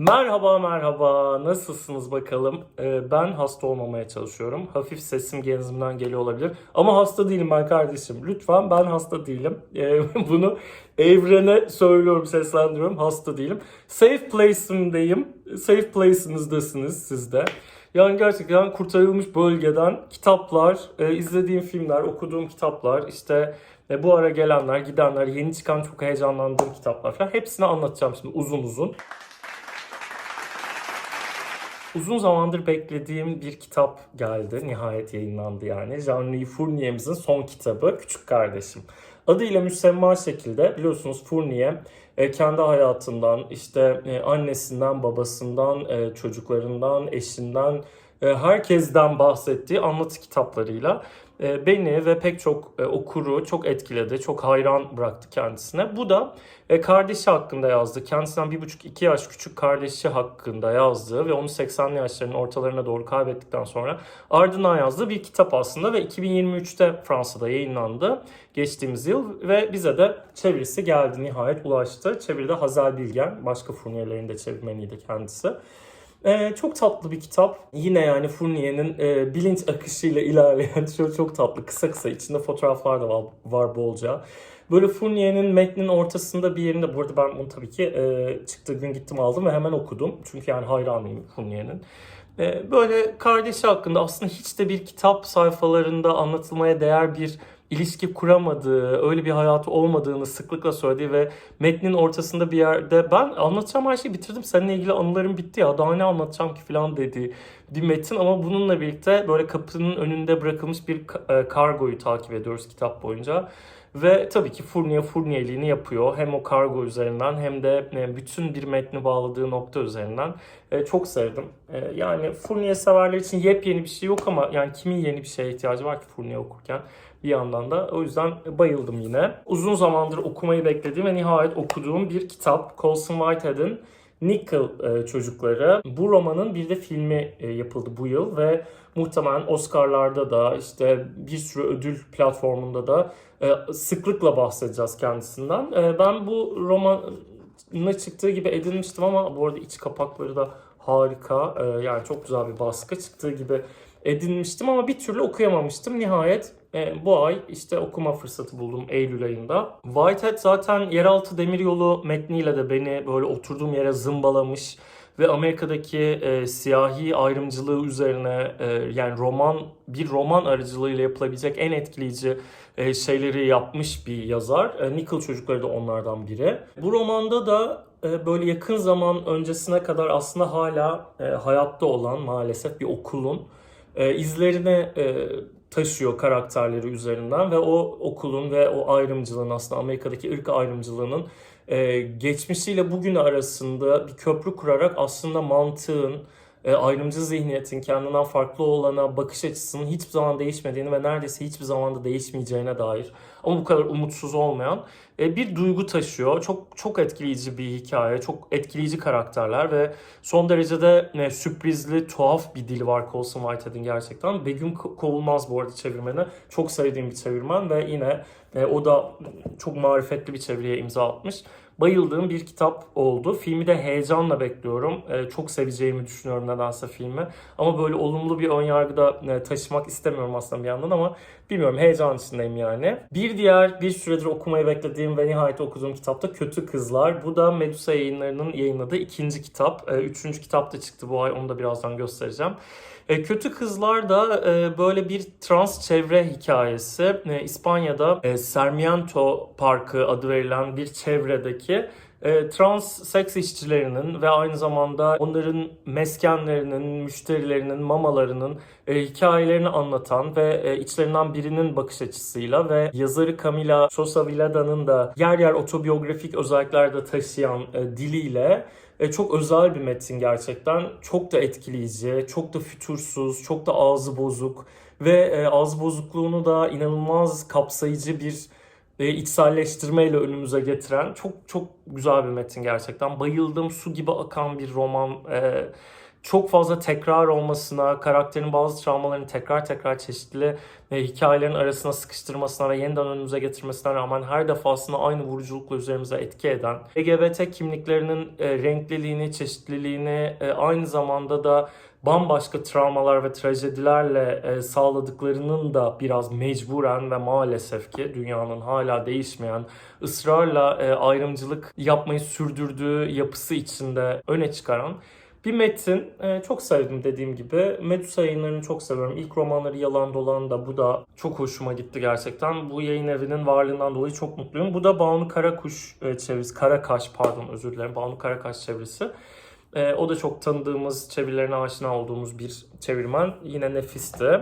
Merhaba merhaba. Nasılsısınız bakalım? Ee, ben hasta olmamaya çalışıyorum. Hafif sesim genzimden geliyor olabilir. Ama hasta değilim ben kardeşim. Lütfen ben hasta değilim. Ee, bunu evrene söylüyorum seslendiriyorum. Hasta değilim. Safe place'imdeyim. Safe place'inizdesiniz siz de. Yani gerçekten kurtarılmış bölgeden kitaplar, e, izlediğim filmler, okuduğum kitaplar, işte e, bu ara gelenler, gidenler, yeni çıkan çok heyecanlandığım kitaplar falan hepsini anlatacağım şimdi uzun uzun. Uzun zamandır beklediğim bir kitap geldi. Nihayet yayınlandı yani. Jean-Louis Fournier'imizin son kitabı Küçük Kardeşim. Adıyla müsemma şekilde biliyorsunuz Fournier e, kendi hayatından, işte e, annesinden, babasından, e, çocuklarından, eşinden, herkesten bahsettiği anlatı kitaplarıyla beni ve pek çok e, okuru çok etkiledi, çok hayran bıraktı kendisine. Bu da e, kardeşi hakkında yazdı. Kendisinden bir buçuk iki yaş küçük kardeşi hakkında yazdığı ve onu 80'li yaşların ortalarına doğru kaybettikten sonra ardından yazdığı bir kitap aslında ve 2023'te Fransa'da yayınlandı geçtiğimiz yıl ve bize de çevirisi geldi nihayet ulaştı. Çeviride Hazel Bilgen, başka Fournier'lerin de çevirmeniydi kendisi. Ee, çok tatlı bir kitap. Yine yani Fournier'in e, bilinç akışıyla ilerleyen çok, çok tatlı. Kısa kısa içinde fotoğraflar da var, var bolca. Böyle Fournier'in metnin ortasında bir yerinde, bu arada ben bunu tabii ki e, çıktığı gün gittim aldım ve hemen okudum. Çünkü yani hayranıyım Fournier'in. E, böyle kardeşi hakkında aslında hiç de bir kitap sayfalarında anlatılmaya değer bir ilişki kuramadığı, öyle bir hayatı olmadığını sıklıkla söylediği ve metnin ortasında bir yerde ben anlatacağım her şeyi bitirdim. Seninle ilgili anılarım bitti ya daha ne anlatacağım ki falan dediği bir metin ama bununla birlikte böyle kapının önünde bırakılmış bir e, kargoyu takip ediyoruz kitap boyunca. Ve tabii ki Fournier Fournier'liğini yapıyor. Hem o kargo üzerinden hem de e, bütün bir metni bağladığı nokta üzerinden. E, Çok sevdim. E, Yani Fournier severler için yepyeni bir şey yok ama yani kimin yeni bir şeye ihtiyacı var ki Fournier okurken bir yandan da. O yüzden bayıldım yine. Uzun zamandır okumayı beklediğim ve nihayet okuduğum bir kitap. Colson Whitehead'in Nickel e, Çocukları. Bu romanın bir de filmi e, yapıldı bu yıl ve muhtemelen Oscar'larda da işte bir sürü ödül platformunda da e, sıklıkla bahsedeceğiz kendisinden. Ben bu romanına çıktığı gibi edinmiştim ama bu arada iç kapakları da harika. Yani çok güzel bir baskı çıktığı gibi edinmiştim ama bir türlü okuyamamıştım. Nihayet e, bu ay işte okuma fırsatı buldum Eylül ayında. Whitehead zaten yeraltı demiryolu metniyle de beni böyle oturduğum yere zımbalamış ve Amerika'daki e, siyahi ayrımcılığı üzerine e, yani roman bir roman aracılığıyla yapılabilecek en etkileyici e, şeyleri yapmış bir yazar. E, Nickel çocukları da onlardan biri. Bu romanda da e, böyle yakın zaman öncesine kadar aslında hala e, hayatta olan maalesef bir okulun e, izlerini e, taşıyor karakterleri üzerinden ve o okulun ve o ayrımcılığın aslında Amerika'daki ırk ayrımcılığının e, geçmişiyle bugünü arasında bir köprü kurarak aslında mantığın, e, ayrımcı zihniyetin kendinden farklı olana bakış açısının hiçbir zaman değişmediğini ve neredeyse hiçbir zaman da değişmeyeceğine dair ama bu kadar umutsuz olmayan e, bir duygu taşıyor. Çok çok etkileyici bir hikaye, çok etkileyici karakterler ve son derece de e, sürprizli, tuhaf bir dili var Colson Whitehead'in gerçekten. Begüm Ko- Kovulmaz bu arada çevirmeni. Çok sevdiğim bir çevirmen ve yine e, o da çok marifetli bir çeviriye imza atmış. Bayıldığım bir kitap oldu. Filmi de heyecanla bekliyorum. E, çok seveceğimi düşünüyorum nedense filmi. Ama böyle olumlu bir önyargıda e, taşımak istemiyorum aslında bir yandan ama bilmiyorum heyecan içindeyim yani. Bir diğer bir süredir okumayı beklediğim ve nihayet okuduğum kitap da Kötü Kızlar. Bu da Medusa yayınlarının yayınladığı ikinci kitap. E, üçüncü kitap da çıktı bu ay onu da birazdan göstereceğim. E, Kötü Kızlar da e, böyle bir trans çevre hikayesi. E, İspanya'da e, Sarmiento Parkı adı verilen bir çevredeki e, trans seks işçilerinin ve aynı zamanda onların meskenlerinin, müşterilerinin, mamalarının e, hikayelerini anlatan ve e, içlerinden birinin bakış açısıyla ve yazarı Camila Sosa Villada'nın da yer yer otobiyografik özellikler de taşıyan e, diliyle e, çok özel bir metin gerçekten. Çok da etkileyici, çok da fütursuz, çok da ağzı bozuk ve e, ağız bozukluğunu da inanılmaz kapsayıcı bir e, içselleştirmeyle önümüze getiren çok çok güzel bir metin gerçekten. Bayıldım su gibi akan bir roman. E, çok fazla tekrar olmasına, karakterin bazı travmalarını tekrar tekrar çeşitli e, hikayelerin arasına sıkıştırmasına ve yeniden önümüze getirmesine rağmen her defasında aynı vuruculukla üzerimize etki eden, LGBT kimliklerinin e, renkliliğini, çeşitliliğini, e, aynı zamanda da bambaşka travmalar ve trajedilerle e, sağladıklarının da biraz mecburen ve maalesef ki dünyanın hala değişmeyen ısrarla e, ayrımcılık yapmayı sürdürdüğü yapısı içinde öne çıkaran bir metin. E, çok sevdim dediğim gibi. Medusa yayınlarını çok seviyorum. İlk romanları Yalan Dolan da bu da çok hoşuma gitti gerçekten. Bu yayın evinin varlığından dolayı çok mutluyum. Bu da Banu Karakuş e, çevirisi. Karakaş pardon özür dilerim. Banu Karakaş çevirisi. E, o da çok tanıdığımız, çevirilerine aşina olduğumuz bir çevirmen. Yine nefisti.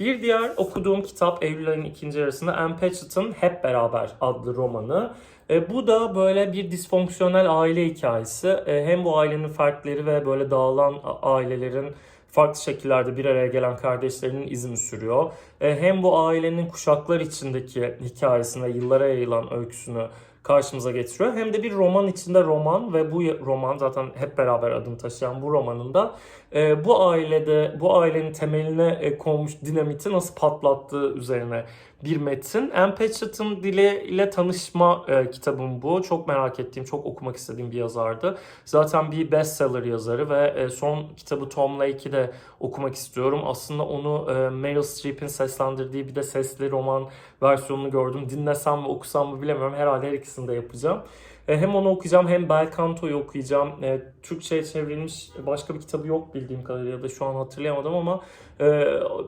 Bir diğer okuduğum kitap Eylül ayının ikinci yarısında Anne Patchett'ın Hep Beraber adlı romanı. E, bu da böyle bir disfonksiyonel aile hikayesi. E, hem bu ailenin fertleri ve böyle dağılan ailelerin farklı şekillerde bir araya gelen kardeşlerinin izini sürüyor. E, hem bu ailenin kuşaklar içindeki hikayesini ve yıllara yayılan öyküsünü karşımıza getiriyor. Hem de bir roman içinde roman ve bu roman zaten hep beraber adını taşıyan bu romanında e, bu ailede bu ailenin temeline e, konmuş dinamiti nasıl patlattığı üzerine bir metin. Anne Patchett'ın diliyle tanışma e, kitabım bu. Çok merak ettiğim, çok okumak istediğim bir yazardı. Zaten bir bestseller yazarı ve e, son kitabı Tom Lake'i de okumak istiyorum. Aslında onu e, Meryl Streep'in seslendirdiği bir de sesli roman versiyonunu gördüm. Dinlesem mi okusam mı bilemiyorum. Herhalde her ikisini de yapacağım. E, hem onu okuyacağım hem Belcanto'yu okuyacağım. E, Türkçe'ye çevrilmiş başka bir kitabı yok bildiğim kadarıyla da şu an hatırlayamadım ama e,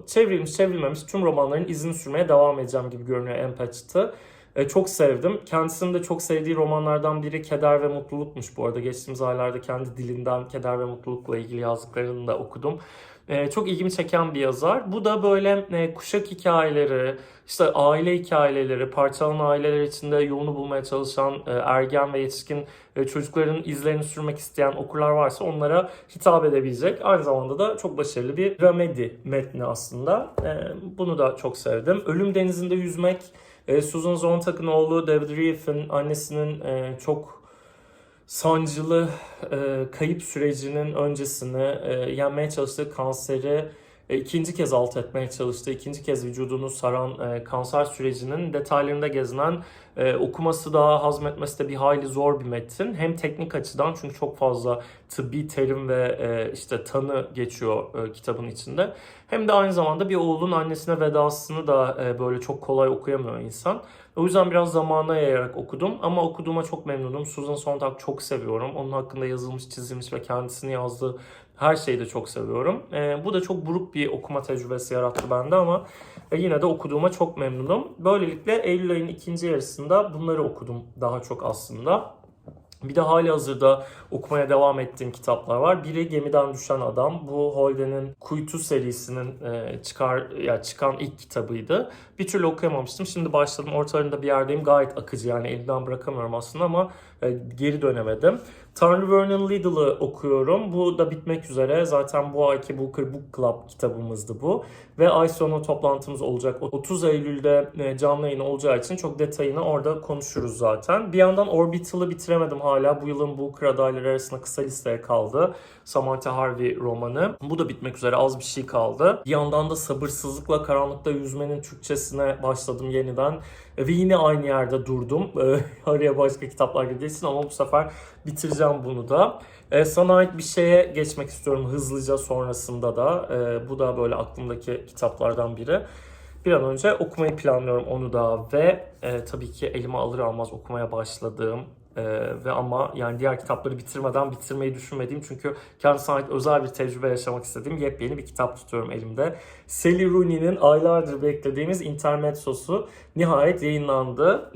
çevrilmiş çevrilmemiş tüm romanların izini sürmeye devam edeceğim gibi görünüyor Patchett'ı. E, çok sevdim. Kendisinin de çok sevdiği romanlardan biri Keder ve Mutluluk'muş bu arada. Geçtiğimiz aylarda kendi dilinden Keder ve Mutluluk'la ilgili yazdıklarını da okudum. E, çok ilgimi çeken bir yazar. Bu da böyle e, kuşak hikayeleri, işte aile hikayeleri, parçalanan aileler içinde yolunu bulmaya çalışan e, ergen ve yetişkin e, çocukların izlerini sürmek isteyen okurlar varsa onlara hitap edebilecek. Aynı zamanda da çok başarılı bir dramedi metni aslında. Bunu da çok sevdim. Ölüm Denizi'nde Yüzmek, Susan Sontag'ın oğlu David Reef'in annesinin çok sancılı e, kayıp sürecinin öncesini e, yenmeye çalıştığı kanseri e, ikinci kez alt etmeye çalıştığı, ikinci kez vücudunu saran e, kanser sürecinin detaylarında gezinen e, okuması da hazmetmesi de bir hayli zor bir metin. Hem teknik açıdan çünkü çok fazla tıbbi terim ve e, işte tanı geçiyor e, kitabın içinde. Hem de aynı zamanda bir oğlun annesine vedasını da e, böyle çok kolay okuyamıyor insan. O yüzden biraz zamana yayarak okudum ama okuduğuma çok memnunum. Susan Sontag çok seviyorum. Onun hakkında yazılmış, çizilmiş ve kendisini yazdığı her şeyi de çok seviyorum. E, bu da çok buruk bir okuma tecrübesi yarattı bende ama e, yine de okuduğuma çok memnunum. Böylelikle Eylül ayının ikinci yarısında bunları okudum daha çok aslında. Bir de hali hazırda okumaya devam ettiğim kitaplar var. Biri Gemiden Düşen Adam. Bu Holden'in Kuytu serisinin e, çıkar ya çıkan ilk kitabıydı. Bir türlü okuyamamıştım. Şimdi başladım. Ortalarında bir yerdeyim. Gayet akıcı yani elimden bırakamıyorum aslında ama e, geri dönemedim. Tanrı Vernon Liddell'ı okuyorum. Bu da bitmek üzere. Zaten bu ayki Booker Book Club kitabımızdı bu. Ve ay sonu toplantımız olacak. 30 Eylül'de e, canlı yayın olacağı için çok detayını orada konuşuruz zaten. Bir yandan Orbital'ı bitiremedim hala. Bu yılın Booker adayları arasında kısa listeye kaldı. Samantha Harvey romanı. Bu da bitmek üzere az bir şey kaldı. Bir yandan da sabırsızlıkla karanlıkta yüzmenin Türkçesine başladım yeniden. Ve yine aynı yerde durdum. Ee, Araya başka kitaplar girdiği ama bu sefer bitireceğim bunu da. Ee, sana ait bir şeye geçmek istiyorum hızlıca sonrasında da. Ee, bu da böyle aklımdaki kitaplardan biri. Bir an önce okumayı planlıyorum onu da ve e, tabii ki elime alır almaz okumaya başladığım e, ve ama yani diğer kitapları bitirmeden bitirmeyi düşünmediğim çünkü kendisine ait özel bir tecrübe yaşamak istediğim yepyeni bir kitap tutuyorum elimde. Sally Rooney'nin aylardır beklediğimiz Intermezzo'su nihayet yayınlandı.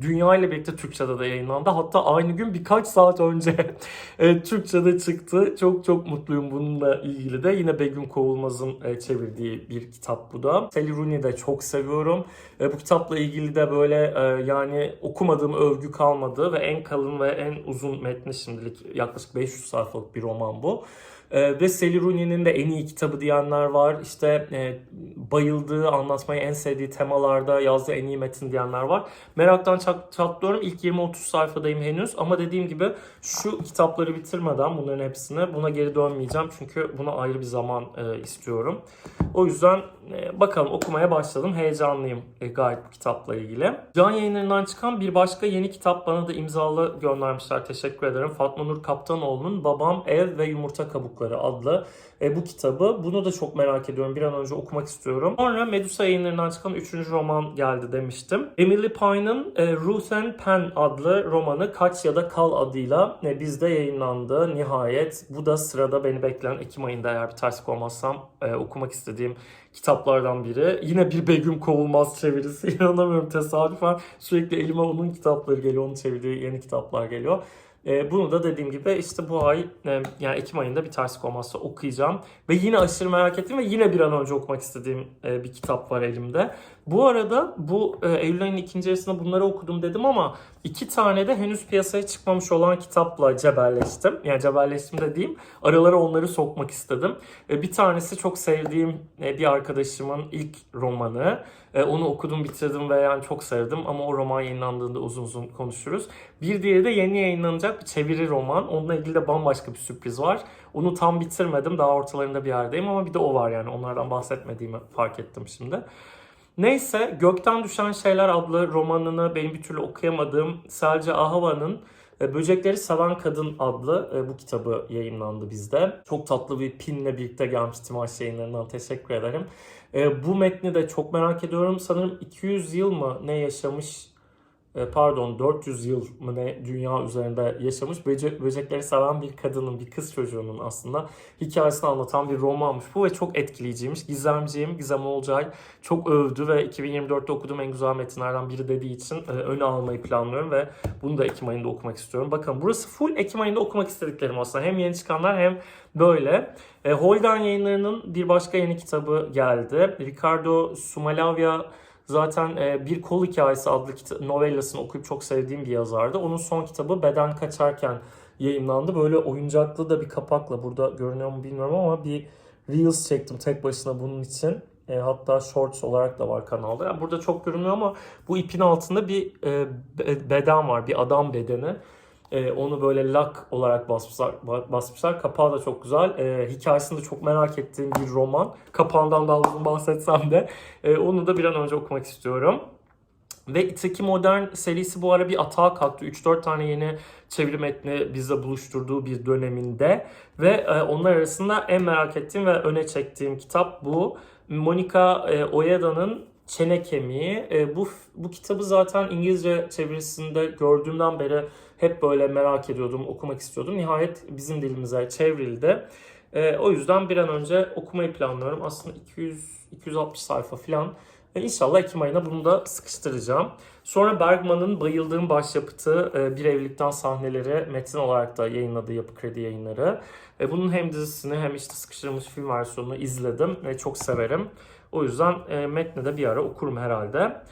Dünya ile birlikte Türkçe'de de yayınlandı. Hatta aynı gün birkaç saat önce e, Türkçe'de çıktı. Çok çok mutluyum bununla ilgili de. Yine Begüm Kovulmaz'ın e, çevirdiği bir kitap bu da. Sally Rooney'i de çok seviyorum. E, bu kitapla ilgili de böyle yani okumadığım övgü kalmadı ve en kalın ve en uzun metni şimdilik yaklaşık 500 sayfalık bir roman bu. E, ve Sally Rooney'nin de en iyi kitabı diyenler var. İşte e, bayıldığı, anlatmayı en sevdiği temalarda yazdığı en iyi metin diyenler var. Meraktan çat, çatlıyorum. İlk 20-30 sayfadayım henüz. Ama dediğim gibi şu kitapları bitirmeden bunların hepsini buna geri dönmeyeceğim. Çünkü buna ayrı bir zaman e, istiyorum. O yüzden bakalım okumaya başladım. Heyecanlıyım e, gayet bu kitapla ilgili. Can yayınlarından çıkan bir başka yeni kitap bana da imzalı göndermişler. Teşekkür ederim. Fatma Nur Kaptanoğlu'nun Babam Ev ve Yumurta Kabukları adlı e, bu kitabı. Bunu da çok merak ediyorum. Bir an önce okumak istiyorum. Sonra Medusa yayınlarından çıkan 3. roman geldi demiştim. Emily Pine'ın e, Ruth and Penn adlı romanı Kaç ya da Kal adıyla e, bizde yayınlandı. Nihayet bu da sırada beni bekleyen Ekim ayında eğer bir terslik olmazsam e, okumak istediğim kitaplardan biri. Yine bir Begüm Kovulmaz çevirisi. İnanamıyorum tesadüfen sürekli elime onun kitapları geliyor. Onun çevirdiği yeni kitaplar geliyor. E, bunu da dediğim gibi işte bu ay e, yani Ekim ayında bir terslik olmazsa okuyacağım. Ve yine aşırı merak ettiğim ve yine bir an önce okumak istediğim e, bir kitap var elimde. Bu arada bu e, Eylül ayının ikinci yarısında bunları okudum dedim ama iki tane de henüz piyasaya çıkmamış olan kitapla cebelleştim. Yani cebelleştim dediğim aralara onları sokmak istedim. E, bir tanesi çok sevdiğim e, bir arkadaşımın ilk romanı. E, onu okudum bitirdim ve yani çok sevdim ama o roman yayınlandığında uzun uzun konuşuruz. Bir diğeri de yeni yayınlanacak bir çeviri roman. Onunla ilgili de bambaşka bir sürpriz var. Onu tam bitirmedim daha ortalarında bir yerdeyim ama bir de o var yani onlardan bahsetmediğimi fark ettim şimdi. Neyse Gökten Düşen Şeyler adlı romanını benim bir türlü okuyamadığım Selce Ahava'nın e, Böcekleri Seven Kadın adlı e, bu kitabı yayınlandı bizde. Çok tatlı bir pinle birlikte gelmiş Timaş yayınlarından teşekkür ederim. E, bu metni de çok merak ediyorum. Sanırım 200 yıl mı ne yaşamış pardon 400 yıl mı ne dünya üzerinde yaşamış böcek, böcekleri seven bir kadının, bir kız çocuğunun aslında hikayesini anlatan bir romanmış bu ve çok etkileyiciymiş. Gizemciğim Gizem Olcay çok övdü ve 2024'te okuduğum en güzel metinlerden biri dediği için e, öne almayı planlıyorum ve bunu da Ekim ayında okumak istiyorum. Bakın burası full Ekim ayında okumak istediklerim aslında. Hem yeni çıkanlar hem böyle. E, Holden yayınlarının bir başka yeni kitabı geldi. Ricardo Sumalavia Zaten e, Bir Kol Hikayesi adlı kita- novellasını okuyup çok sevdiğim bir yazardı. Onun son kitabı Beden Kaçarken yayınlandı. Böyle oyuncaklı da bir kapakla burada görünüyor mu bilmiyorum ama bir Reels çektim tek başına bunun için. E, hatta Shorts olarak da var kanalda. Yani burada çok görünmüyor ama bu ipin altında bir e, be- beden var. Bir adam bedeni. E, onu böyle lak olarak basmışlar. basmışlar. Kapağı da çok güzel. E, hikayesini de çok merak ettiğim bir roman. Kapağından daha uzun bahsetsem de. E, onu da bir an önce okumak istiyorum. Ve İtaki Modern serisi bu ara bir atağa kalktı. 3-4 tane yeni çeviri metni bizle buluşturduğu bir döneminde. Ve e, onlar arasında en merak ettiğim ve öne çektiğim kitap bu. Monica e, Oyeda'nın Çene Kemiği. E, bu bu kitabı zaten İngilizce çevirisinde gördüğümden beri hep böyle merak ediyordum, okumak istiyordum. Nihayet bizim dilimize çevrildi. E, o yüzden bir an önce okumayı planlıyorum. Aslında 200 260 sayfa falan. E, İnşallah Ekim ayına bunu da sıkıştıracağım. Sonra Bergman'ın Bayıldığım Başyapıtı e, Bir Evlilikten Sahneleri metin olarak da yayınladığı Yapı Kredi yayınları. E, Bunun hem dizisini hem işte sıkıştırılmış film versiyonunu izledim ve çok severim. O yüzden e, metni de bir ara okurum herhalde.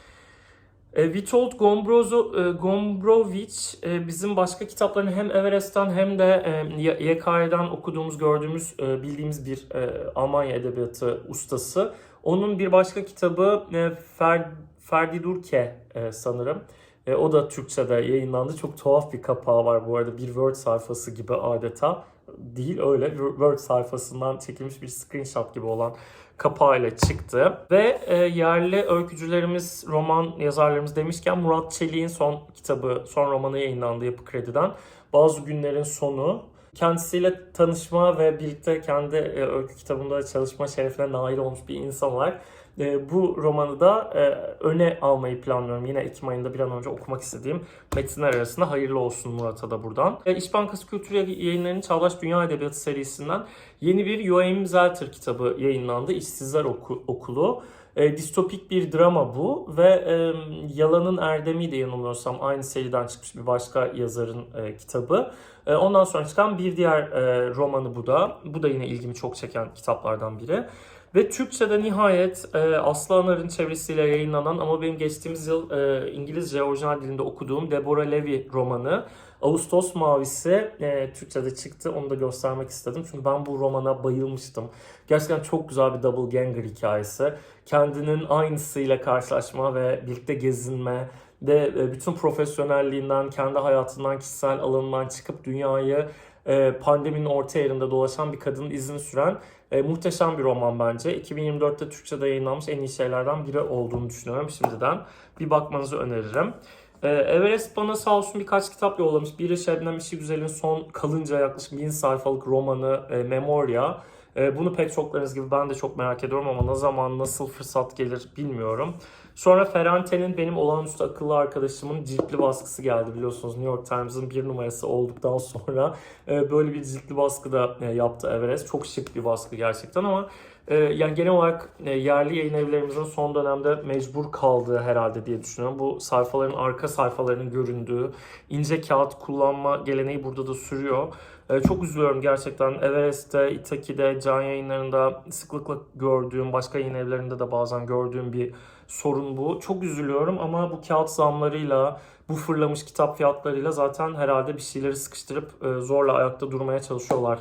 E, Witold Gombrozo, e, Gombrowicz e, bizim başka kitaplarını hem Everest'ten hem de e, YK'den okuduğumuz, gördüğümüz, e, bildiğimiz bir e, Almanya edebiyatı ustası. Onun bir başka kitabı e, Fer, Ferdi Durke e, sanırım. E, o da Türkçe'de yayınlandı. Çok tuhaf bir kapağı var bu arada. Bir Word sayfası gibi adeta. Değil öyle. Word sayfasından çekilmiş bir screenshot gibi olan kapağıyla çıktı. Ve e, yerli öykücülerimiz, roman yazarlarımız demişken Murat Çelik'in son kitabı, son romanı yayınlandı Yapı Kredi'den. Bazı Günlerin Sonu. Kendisiyle tanışma ve birlikte kendi e, öykü kitabında çalışma şerefine nail olmuş bir insan olarak e, bu romanı da e, öne almayı planlıyorum. Yine Ekim ayında bir an önce okumak istediğim metinler arasında hayırlı olsun Murat'a da buradan. E, İş Bankası Kültür Yayınları'nın Çağdaş Dünya Edebiyatı serisinden yeni bir Joachim Zelter kitabı yayınlandı. İşsizler Oku- Okulu. E, distopik bir drama bu ve e, Yalanın Erdemi de yanılmıyorsam aynı seriden çıkmış bir başka yazarın e, kitabı. E, ondan sonra çıkan bir diğer e, romanı bu da. Bu da yine ilgimi çok çeken kitaplardan biri. Ve Türkçe'de nihayet e, Aslı çevresiyle yayınlanan ama benim geçtiğimiz yıl e, İngilizce orijinal dilinde okuduğum Deborah Levy romanı Ağustos Mavisi e, Türkçe'de çıktı. Onu da göstermek istedim. Çünkü ben bu romana bayılmıştım. Gerçekten çok güzel bir double ganger hikayesi. Kendinin aynısıyla karşılaşma ve birlikte gezinme ve e, bütün profesyonelliğinden, kendi hayatından, kişisel alanından çıkıp dünyayı e, pandeminin orta yerinde dolaşan bir kadının izini süren e, muhteşem bir roman bence. 2024'te Türkçe'de yayınlanmış en iyi şeylerden biri olduğunu düşünüyorum şimdiden. Bir bakmanızı öneririm. Ee, Everest bana sağ olsun birkaç kitap yollamış. Biri Şebnem İşi Güzel'in son kalınca yaklaşık bin sayfalık romanı e, Memoria. E, bunu pek çoklarınız gibi ben de çok merak ediyorum ama ne zaman nasıl fırsat gelir bilmiyorum. Sonra Ferrante'nin benim olağanüstü akıllı arkadaşımın ciltli baskısı geldi biliyorsunuz New York Times'ın bir numarası olduktan sonra e, böyle bir ciltli baskı da e, yaptı Everest. Çok şık bir baskı gerçekten ama e, yani genel olarak yerli yayın evlerimizin son dönemde mecbur kaldığı herhalde diye düşünüyorum. Bu sayfaların arka sayfalarının göründüğü ince kağıt kullanma geleneği burada da sürüyor. E, çok üzülüyorum gerçekten. Everest'te, Itaki'de, can yayınlarında sıklıkla gördüğüm, başka yayın evlerinde de bazen gördüğüm bir sorun bu. Çok üzülüyorum ama bu kağıt zamlarıyla, bu fırlamış kitap fiyatlarıyla zaten herhalde bir şeyleri sıkıştırıp e, zorla ayakta durmaya çalışıyorlar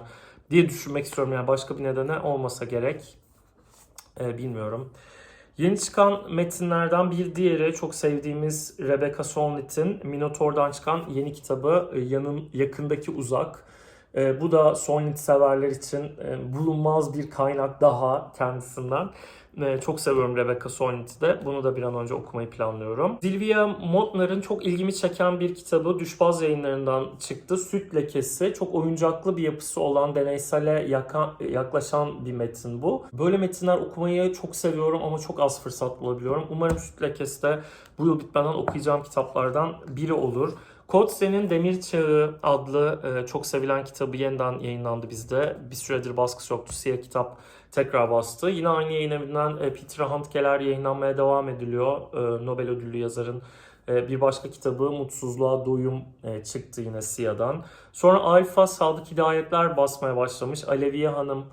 diye düşünmek istiyorum. Yani başka bir nedene olmasa gerek. E, bilmiyorum. Yeni çıkan metinlerden bir diğeri çok sevdiğimiz Rebecca Solnit'in Minotaur'dan çıkan yeni kitabı e, Yanın Yakındaki Uzak. E, bu da Solnit severler için e, bulunmaz bir kaynak daha kendisinden. E, çok seviyorum Rebecca Solnit'i de. Bunu da bir an önce okumayı planlıyorum. Silvia Montner'ın çok ilgimi çeken bir kitabı Düşbaz yayınlarından çıktı. Süt Lekesi. Çok oyuncaklı bir yapısı olan, deneysele yaka- yaklaşan bir metin bu. Böyle metinler okumayı çok seviyorum ama çok az fırsat bulabiliyorum. Umarım Süt Lekesi de bu yıl bitmeden okuyacağım kitaplardan biri olur. Coetze'nin Demir Çağı adlı e, çok sevilen kitabı yeniden yayınlandı bizde. Bir süredir baskısı yoktu. Siyah kitap tekrar bastı. Yine aynı yayın evinden e, Peter Handke'ler yayınlanmaya devam ediliyor. E, Nobel ödüllü yazarın e, bir başka kitabı Mutsuzluğa Doyum e, çıktı yine Siyah'dan. Sonra Arifa Sadık Hidayetler basmaya başlamış. Aleviye Hanım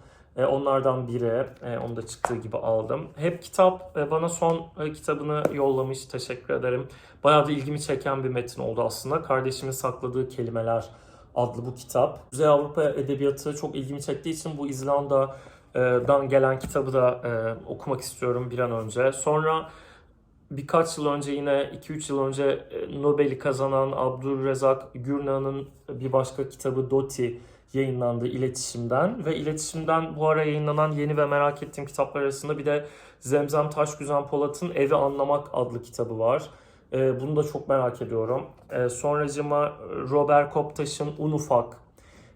onlardan biri. E, onu da çıktığı gibi aldım. Hep kitap e, bana son e, kitabını yollamış. Teşekkür ederim. Bayağı da ilgimi çeken bir metin oldu aslında. Kardeşimin sakladığı kelimeler adlı bu kitap. Kuzey Avrupa Edebiyatı çok ilgimi çektiği için bu İzlanda'dan gelen kitabı da e, okumak istiyorum bir an önce. Sonra birkaç yıl önce yine 2-3 yıl önce e, Nobel'i kazanan Abdülrezzak Gürnan'ın bir başka kitabı Doti yayınlandı iletişimden ve iletişimden bu ara yayınlanan yeni ve merak ettiğim kitaplar arasında bir de Zemzem Taşgüzen Polat'ın Evi Anlamak adlı kitabı var. Ee, bunu da çok merak ediyorum. Ee, sonracıma Robert Koptaş'ın Un Ufak.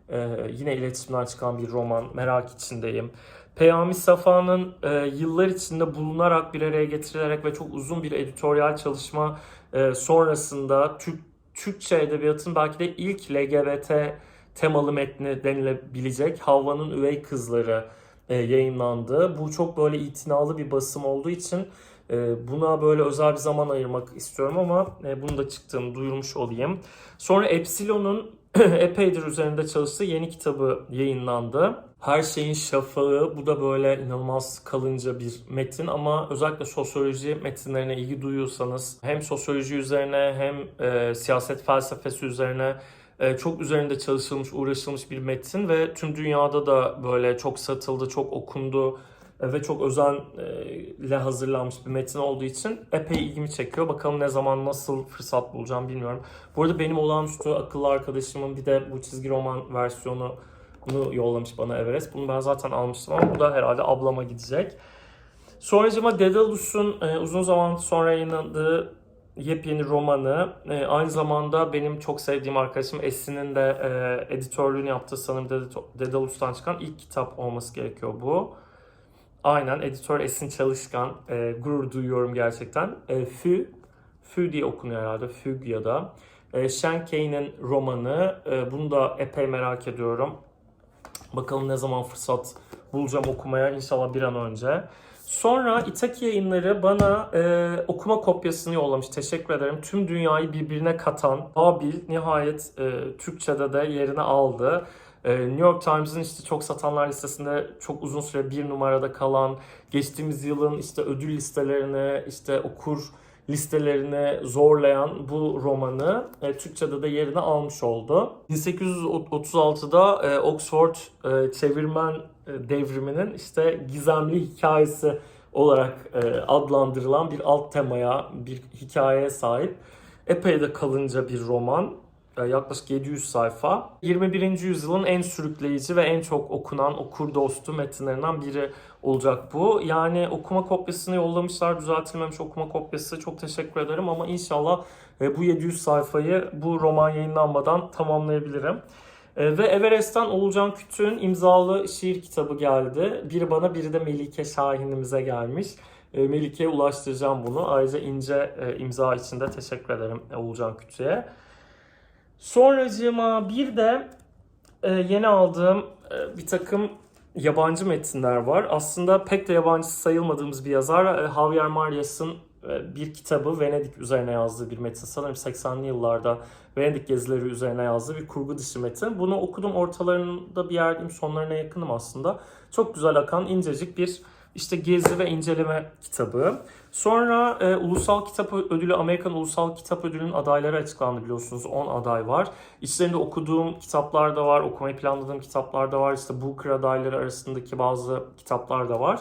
Ee, yine iletişimden çıkan bir roman. Merak içindeyim. Peyami Safa'nın e, yıllar içinde bulunarak bir araya getirilerek ve çok uzun bir editoryal çalışma e, sonrasında Türk Türkçe edebiyatın belki de ilk LGBT temalı metni denilebilecek Havva'nın Üvey Kızları e, yayınlandı. Bu çok böyle itinalı bir basım olduğu için e, buna böyle özel bir zaman ayırmak istiyorum ama e, bunu da çıktığımı duyurmuş olayım. Sonra Epsilon'un epeydir üzerinde çalıştığı yeni kitabı yayınlandı. Her şeyin şafağı. Bu da böyle inanılmaz kalınca bir metin ama özellikle sosyoloji metinlerine ilgi duyuyorsanız hem sosyoloji üzerine hem e, siyaset felsefesi üzerine çok üzerinde çalışılmış, uğraşılmış bir metin ve tüm dünyada da böyle çok satıldı, çok okundu e, ve çok özenle hazırlanmış bir metin olduğu için epey ilgimi çekiyor. Bakalım ne zaman nasıl fırsat bulacağım bilmiyorum. Bu arada benim olağanüstü akıllı arkadaşımın bir de bu çizgi roman versiyonu bunu yollamış bana Everest. Bunu ben zaten almıştım ama bu da herhalde ablama gidecek. Sonracıma Daedalus'un e, uzun zaman sonra yayınladığı yepyeni romanı. E, aynı zamanda benim çok sevdiğim arkadaşım Esin'in de e, editörlüğünü yaptığı sanırım Daedalus'tan çıkan ilk kitap olması gerekiyor bu. Aynen editör Esin Çalışkan. E, gurur duyuyorum gerçekten. E, Fü, Fü diye okunuyor herhalde. Füg ya da. E, Shen romanı. E, bunu da epey merak ediyorum. Bakalım ne zaman fırsat bulacağım okumaya. İnşallah bir an önce. Sonra Itaki yayınları bana e, okuma kopyasını yollamış. Teşekkür ederim. Tüm dünyayı birbirine katan Babil nihayet e, Türkçe'de de yerini aldı. E, New York Times'ın işte çok satanlar listesinde çok uzun süre bir numarada kalan, geçtiğimiz yılın işte ödül listelerini, işte okur listelerini zorlayan bu romanı e, Türkçe'de de yerini almış oldu. 1836'da e, Oxford e, çevirmen e, devriminin işte gizemli hikayesi olarak e, adlandırılan bir alt temaya, bir hikayeye sahip. Epey de kalınca bir roman. E, yaklaşık 700 sayfa. 21. yüzyılın en sürükleyici ve en çok okunan okur dostu metinlerinden biri olacak bu. Yani okuma kopyasını yollamışlar, düzeltilmemiş okuma kopyası. Çok teşekkür ederim ama inşallah e, bu 700 sayfayı bu roman yayınlanmadan tamamlayabilirim. E, Ve Everest'ten Oğulcan Kütük'ün imzalı şiir kitabı geldi. Biri bana biri de Melike Şahin'imize gelmiş. Melike'ye ulaştıracağım bunu. Ayrıca ince imza için de teşekkür ederim Oğulcan Kütük'e. Sonracığıma bir de e, yeni aldığım e, bir takım yabancı metinler var. Aslında pek de yabancı sayılmadığımız bir yazar. E, Javier Marias'ın e, bir kitabı Venedik üzerine yazdığı bir metin. Sanırım 80'li yıllarda Venedik gezileri üzerine yazdığı bir kurgu dışı metin. Bunu okudum ortalarında bir yerdeyim, sonlarına yakınım aslında. Çok güzel akan incecik bir işte gezi ve inceleme kitabı. Sonra e, Ulusal Kitap Ödülü, Amerikan Ulusal Kitap Ödülü'nün adayları açıklandı biliyorsunuz. 10 aday var. İçlerinde okuduğum kitaplar da var, okumayı planladığım kitaplar da var. İşte Booker adayları arasındaki bazı kitaplar da var.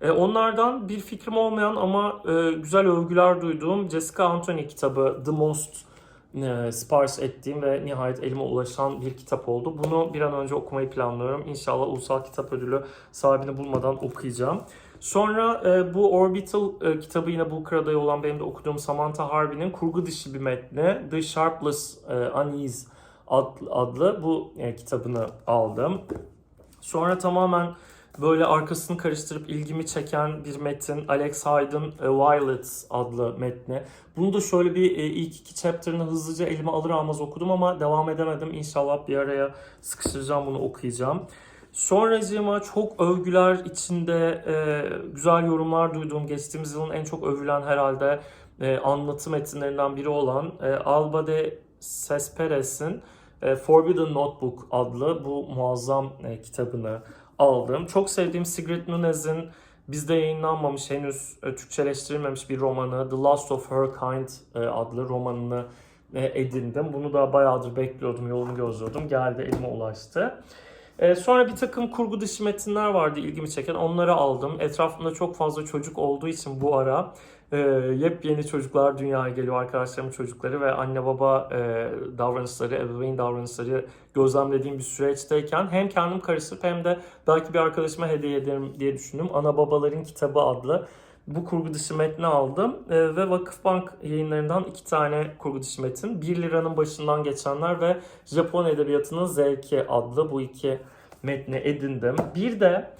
E, onlardan bir fikrim olmayan ama e, güzel övgüler duyduğum Jessica Anthony kitabı The Most e, sipariş ettiğim ve nihayet elime ulaşan bir kitap oldu. Bunu bir an önce okumayı planlıyorum. İnşallah Ulusal Kitap Ödülü sahibini bulmadan okuyacağım. Sonra e, bu Orbital e, kitabı yine Booker adayı olan benim de okuduğum Samantha Harvey'nin kurgu dışı bir metni The Sharpless e, Unease adlı, adlı bu e, kitabını aldım. Sonra tamamen böyle arkasını karıştırıp ilgimi çeken bir metin Alex Hyde'ın Violets adlı metni. Bunu da şöyle bir e, ilk iki chapter'ını hızlıca elime alır almaz okudum ama devam edemedim. İnşallah bir araya sıkıştıracağım bunu okuyacağım. Sonracığıma çok övgüler içinde e, güzel yorumlar duyduğum geçtiğimiz yılın en çok övülen herhalde e, anlatı metinlerinden biri olan e, Alba de Cesperes'in Forbidden Notebook adlı bu muazzam kitabını aldım. Çok sevdiğim Sigrid Nunez'in bizde yayınlanmamış henüz e, Türkçeleştirilmemiş bir romanı The Last of Her Kind e, adlı romanını e, edindim. Bunu da bayağıdır bekliyordum, yolunu gözlüyordum. Geldi elime ulaştı. Sonra bir takım kurgu dışı metinler vardı ilgimi çeken. Onları aldım. Etrafımda çok fazla çocuk olduğu için bu ara e, yepyeni çocuklar dünyaya geliyor. Arkadaşlarımın çocukları ve anne baba e, davranışları, ebeveyn davranışları gözlemlediğim bir süreçteyken hem kendim karıştırıp hem de belki bir arkadaşıma hediye ederim diye düşündüm. Ana Babaların Kitabı adlı bu kurgu dışı metni aldım E, ve Vakıfbank yayınlarından iki tane kurgu dışı metin. 1 liranın başından geçenler ve Japon Edebiyatı'nın Zevki adlı bu iki metni edindim. Bir de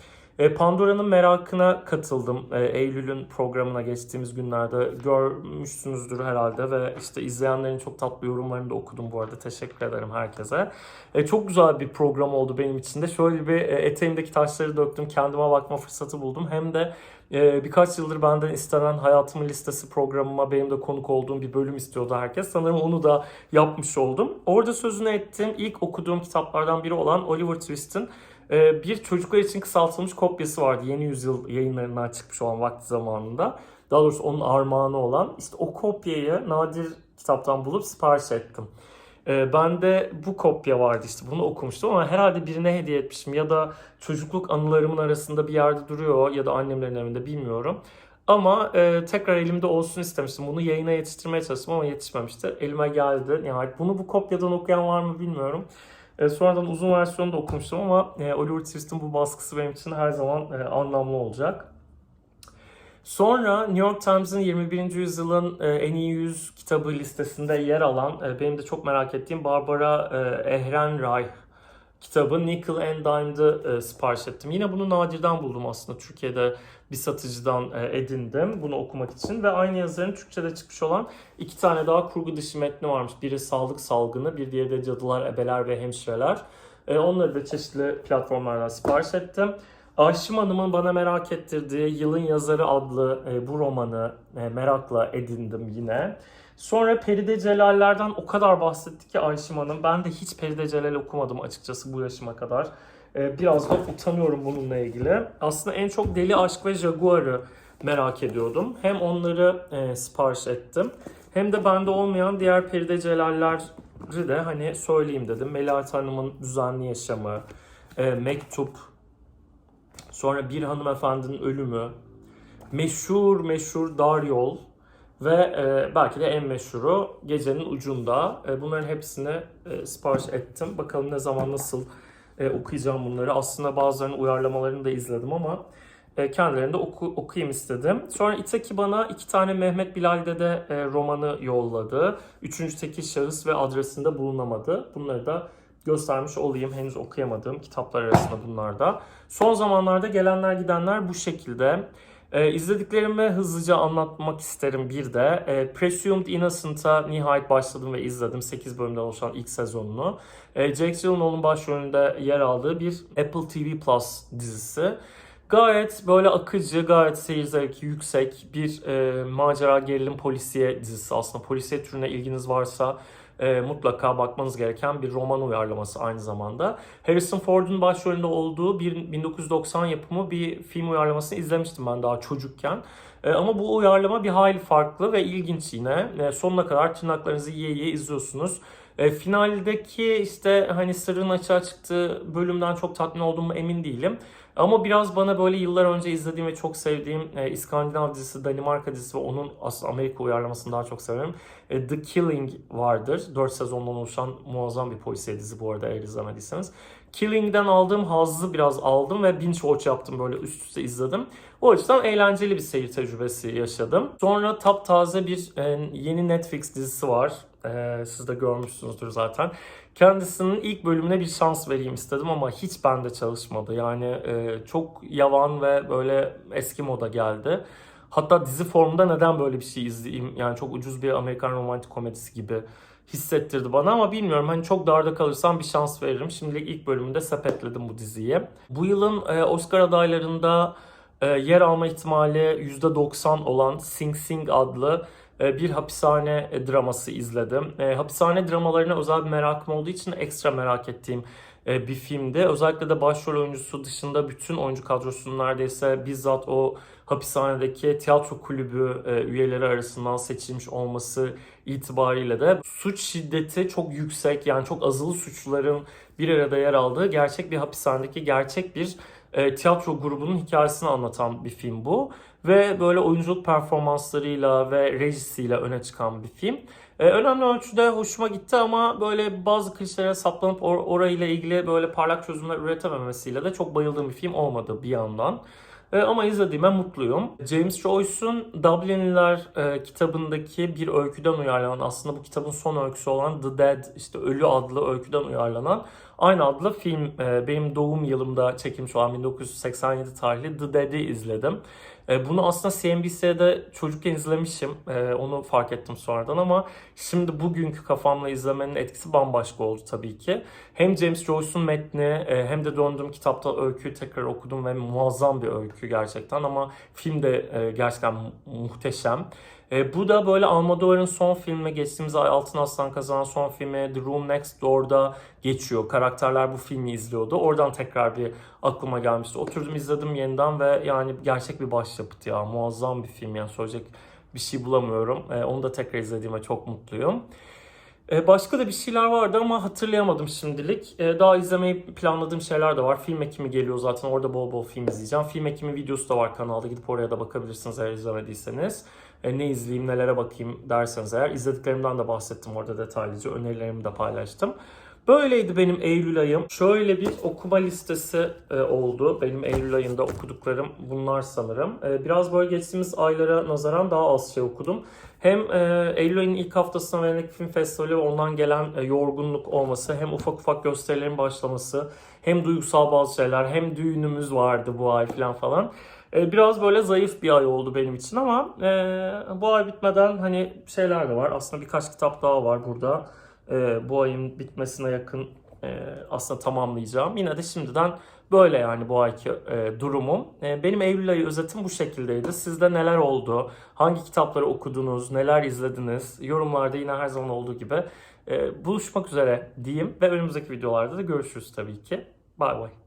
e, Pandora'nın merakına katıldım. E, Eylül'ün programına geçtiğimiz günlerde görmüşsünüzdür herhalde ve işte izleyenlerin çok tatlı yorumlarını da okudum bu arada. Teşekkür ederim herkese. E, çok güzel bir program oldu benim için de. Şöyle bir e, eteğimdeki taşları döktüm. Kendime bakma fırsatı buldum. Hem de e, birkaç yıldır benden istenen Hayatımın Listesi programıma benim de konuk olduğum bir bölüm istiyordu herkes. Sanırım onu da yapmış oldum. Orada sözünü ettiğim ilk okuduğum kitaplardan biri olan Oliver Twist'in bir çocuklar için kısaltılmış kopyası vardı. Yeni Yüzyıl yayınlarından çıkmış olan vakti zamanında. Daha doğrusu onun armağanı olan. İşte o kopyayı nadir kitaptan bulup sipariş ettim. E, ben de bu kopya vardı işte bunu okumuştum ama herhalde birine hediye etmişim ya da çocukluk anılarımın arasında bir yerde duruyor ya da annemlerin evinde bilmiyorum. Ama e, tekrar elimde olsun istemiştim. Bunu yayına yetiştirmeye çalıştım ama yetişmemişti. Elime geldi nihayet. Bunu bu kopyadan okuyan var mı bilmiyorum. E, sonradan uzun versiyonu da okumuştum ama e, Oliver Twist'in bu baskısı benim için her zaman e, anlamlı olacak. Sonra New York Times'ın 21. yüzyılın e, en iyi 100 kitabı listesinde yer alan e, benim de çok merak ettiğim Barbara e, Ehrenreich kitabı Nickel and Dime'dı e, sipariş ettim. Yine bunu nadirden buldum aslında. Türkiye'de bir satıcıdan e, edindim bunu okumak için. Ve aynı yazarın Türkçe'de çıkmış olan iki tane daha kurgu dışı metni varmış. Biri Sağlık Salgını, bir diğeri de Cadılar, Ebeler ve Hemşireler. E, onları da çeşitli platformlardan sipariş ettim. Aşım Hanım'ın bana merak ettirdiği Yılın Yazarı adlı e, bu romanı e, merakla edindim yine. Sonra Peride Celaller'den o kadar bahsetti ki Ayşim Hanım. Ben de hiç Peride Celal okumadım açıkçası bu yaşıma kadar. Ee, biraz da utanıyorum bununla ilgili. Aslında en çok Deli Aşk ve Jaguar'ı merak ediyordum. Hem onları e, sipariş ettim. Hem de bende olmayan diğer Peride Celaller'i de hani söyleyeyim dedim. Melahat Hanım'ın Düzenli Yaşamı, e, Mektup, sonra Bir Hanımefendinin Ölümü, meşhur meşhur Dar Yol ve e, belki de en meşhuru Gecenin Ucunda. E, bunların hepsini e, sipariş ettim. Bakalım ne zaman nasıl e, okuyacağım bunları. Aslında bazılarının uyarlamalarını da izledim ama e, kendilerini de oku, okuyayım istedim. Sonra İtaki bana iki tane Mehmet Bilal Dede e, romanı yolladı. Üçüncü tekil şahıs ve adresinde bulunamadı. Bunları da göstermiş olayım. Henüz okuyamadığım kitaplar arasında bunlar da. Son zamanlarda gelenler gidenler bu şekilde. Ee, izlediklerimi hızlıca anlatmak isterim bir de. Ee, Presumed Innocent'a nihayet başladım ve izledim. 8 bölümden oluşan ilk sezonunu. Ee, Jake Gyllenhaal'ın başrolünde yer aldığı bir Apple TV Plus dizisi. Gayet böyle akıcı, gayet seyir zevki yüksek bir e, macera gerilim polisiye dizisi. Aslında polisiye türüne ilginiz varsa e, mutlaka bakmanız gereken bir roman uyarlaması aynı zamanda. Harrison Ford'un başrolünde olduğu bir 1990 yapımı bir film uyarlamasını izlemiştim ben daha çocukken. E, ama bu uyarlama bir hayli farklı ve ilginç yine. E, sonuna kadar tırnaklarınızı yiye yiye izliyorsunuz. E, finaldeki işte hani sırrın açığa çıktığı bölümden çok tatmin olduğumu emin değilim. Ama biraz bana böyle yıllar önce izlediğim ve çok sevdiğim e, İskandinav dizisi, Danimarka dizisi ve onun aslında Amerika uyarlamasını daha çok severim. E, The Killing vardır. 4 sezondan oluşan muazzam bir polisiye dizi bu arada eğer izlemediyseniz. Killing'den aldığım hazzı biraz aldım ve binge watch yaptım böyle üst üste izledim. O açıdan eğlenceli bir seyir tecrübesi yaşadım. Sonra taptaze bir e, yeni Netflix dizisi var. E, siz de görmüşsünüzdür zaten. Kendisinin ilk bölümüne bir şans vereyim istedim ama hiç bende çalışmadı. Yani e, çok yavan ve böyle eski moda geldi. Hatta dizi formunda neden böyle bir şey izleyeyim? Yani çok ucuz bir Amerikan romantik komedisi gibi hissettirdi bana ama bilmiyorum hani çok darda kalırsam bir şans veririm. Şimdilik ilk bölümünde sepetledim bu diziyi. Bu yılın e, Oscar adaylarında e, yer alma ihtimali %90 olan Sing Sing adlı bir hapishane e, draması izledim. E, hapishane dramalarına özel bir merakım olduğu için ekstra merak ettiğim e, bir filmdi. Özellikle de başrol oyuncusu dışında bütün oyuncu kadrosunun neredeyse bizzat o hapishanedeki tiyatro kulübü e, üyeleri arasından seçilmiş olması itibariyle de suç şiddeti çok yüksek yani çok azılı suçluların bir arada yer aldığı gerçek bir hapishanedeki gerçek bir e, tiyatro grubunun hikayesini anlatan bir film bu. Ve böyle oyunculuk performanslarıyla ve rejisiyle öne çıkan bir film. E, önemli ölçüde hoşuma gitti ama böyle bazı klişelere saplanıp or- orayla ilgili böyle parlak çözümler üretememesiyle de çok bayıldığım bir film olmadı bir yandan. E, ama izlediğime mutluyum. James Joyce'un Dublinliler e, kitabındaki bir öyküden uyarlanan aslında bu kitabın son öyküsü olan The Dead işte Ölü adlı öyküden uyarlanan aynı adlı film e, benim doğum yılımda çekilmiş olan 1987 tarihli The Dead'i izledim. E, bunu aslında CNBC'de çocukken izlemişim. E, onu fark ettim sonradan ama şimdi bugünkü kafamla izlemenin etkisi bambaşka oldu tabii ki. Hem James Joyce'un metni e, hem de döndüğüm kitapta öyküyü tekrar okudum ve muazzam bir öykü gerçekten ama film de gerçekten muhteşem. E, bu da böyle Almodovar'ın son filmi geçtiğimiz ay Altın Aslan kazanan son filmi The Room Next Door'da geçiyor. Karakterler bu filmi izliyordu. Oradan tekrar bir aklıma gelmişti. Oturdum izledim yeniden ve yani gerçek bir başyapıt ya. Muazzam bir film yani söyleyecek bir şey bulamıyorum. E, onu da tekrar izlediğime çok mutluyum. E, Başka da bir şeyler vardı ama hatırlayamadım şimdilik. E, Daha izlemeyi planladığım şeyler de var. Film ekimi geliyor zaten orada bol bol film izleyeceğim. Film ekimi videosu da var kanalda gidip oraya da bakabilirsiniz eğer izlemediyseniz. E, Ne izleyeyim nelere bakayım derseniz eğer. izlediklerimden de bahsettim orada detaylıca. Önerilerimi de paylaştım. Böyleydi benim Eylül ayım. Şöyle bir okuma listesi e, oldu. Benim Eylül ayında okuduklarım bunlar sanırım. E, biraz böyle geçtiğimiz aylara nazaran daha az şey okudum. Hem e, Eylül ayının ilk haftasına Venedik Film Festivali ve ondan gelen e, yorgunluk olması, hem ufak ufak gösterilerin başlaması, hem duygusal bazı şeyler, hem düğünümüz vardı bu ay falan falan. E, biraz böyle zayıf bir ay oldu benim için ama e, bu ay bitmeden hani şeyler de var. Aslında birkaç kitap daha var burada e, bu ayın bitmesine yakın e, aslında tamamlayacağım. Yine de şimdiden Böyle yani bu ayki e, durumum. E, benim Eylül ayı özetim bu şekildeydi. Sizde neler oldu? Hangi kitapları okudunuz? Neler izlediniz? Yorumlarda yine her zaman olduğu gibi e, buluşmak üzere diyeyim ve önümüzdeki videolarda da görüşürüz tabii ki. Bay bay.